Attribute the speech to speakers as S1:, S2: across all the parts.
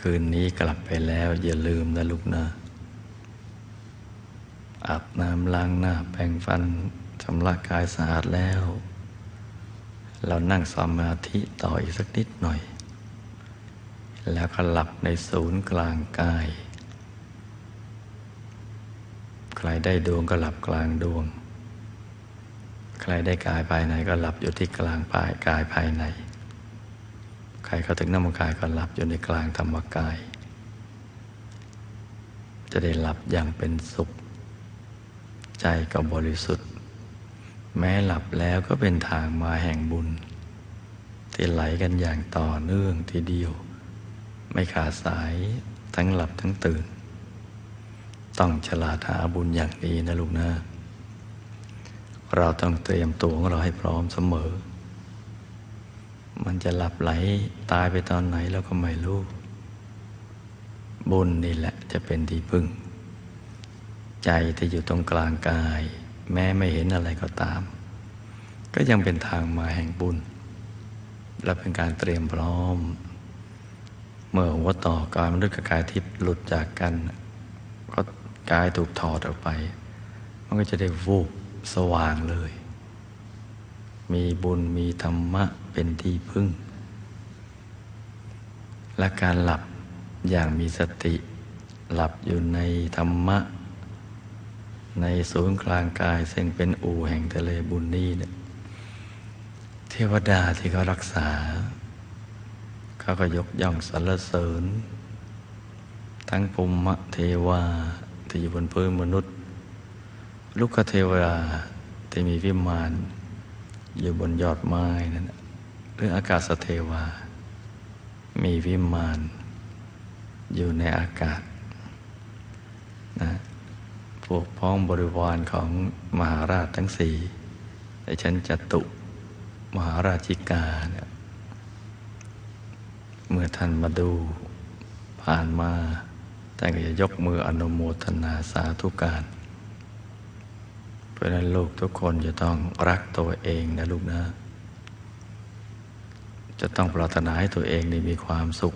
S1: คืนนี้กลับไปแล้วอย่าลืมนะลูกนะอาบน้ำล้างหน้าแปรงฟันชำระกายสะอาดแล้ว เรานั่งสมาธิต่ออีกสักนิดหน่อย แล้วก็หลับในศูนย์กลางกาย ใครได้ดวงก็หลับกลางดวง ใครได้กายภายในก็หลับอยู่ที่กลางปลายกายภายใน ใครเข้าถึงน้ำกายก็หลับอยู่ในกลางธรรมกาย จะได้หลับอย่างเป็นสุข ใจก็บริสุทธิ์ แม้หลับแล้วก็เป็นทางมาแห่งบุญ ที่ไหลกันอย่างต่อเนื่องทีเดียว ไม่ขาดสายทั้งหลับทั้งตื่น ต้องฉลาดหาบุญอย่างนี้นะลูกนะเราต้องเตรียมตัวของเราให้พร้อมเสมอ มันจะหลับไหลตายไปตอนไหนเราก็ไม่รู้ บุญนี่แหละจะเป็นที่พึ่ง ใจที่อยู่ตรงกลางกาย แม้ไม่เห็นอะไรก็ตาม ก็ยังเป็นทางมาแห่งบุญ และเป็นการเตรียมพร้อม เมื่อหัวต่อกายมนุษย์กับกายทิพย์หลุดจากกันก็กายถูกถอดออกไป มันก็จะได้วูบสว่างเลย มีบุญมีธรรมะเป็นที่พึ่ง และการหลับอย่างมีสติ หลับอยู่ในธรรมะ ในศูนย์กลางกาย ซึ่งเป็นอู่แห่งทะเลบุญนี้เนี่ยเทวดาที่เขารักษา เขาก็ยกย่องสรรเสริญ ทั้งภูมิเทวาที่อยู่บนพื้นมนุษย์ ลูกเทวดาที่มีวิมาน อยู่บนยอดไม้นั่นหรืออากาศเทวา มีวิมาน อยู่ในอากาศนะพวกพ้องบริวารของมหาราชทั้งสี่ในชั้นจตุมหาราชิกาเนี่ยเมื่อท่านมาดูผ่านมาท่านก็จะยกมืออนุโมทนาสาธุการ ราะนั้นลูกทุกคนจะต้องรักตัวเองนะลูกนะ จะต้องปรารถนาให้ตัวเองได้มีความสุข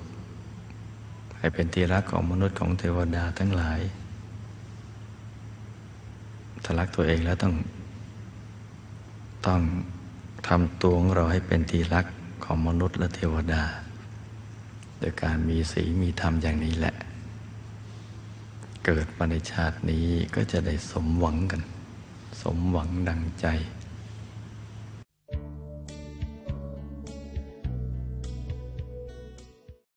S1: ให้เป็นที่รักของมนุษย์ของเทวดาทั้งหลาย ถ้ารักตัวเองแล้วต้อง ต้องทำตัวของเราให้เป็นที่รักของมนุษย์และเทวดา โดยการมีศีลมีธรรมอย่างนี้แหละ เกิดมาในชาตินี้ก็จะได้สมหวังกัน สมหวังดังใจ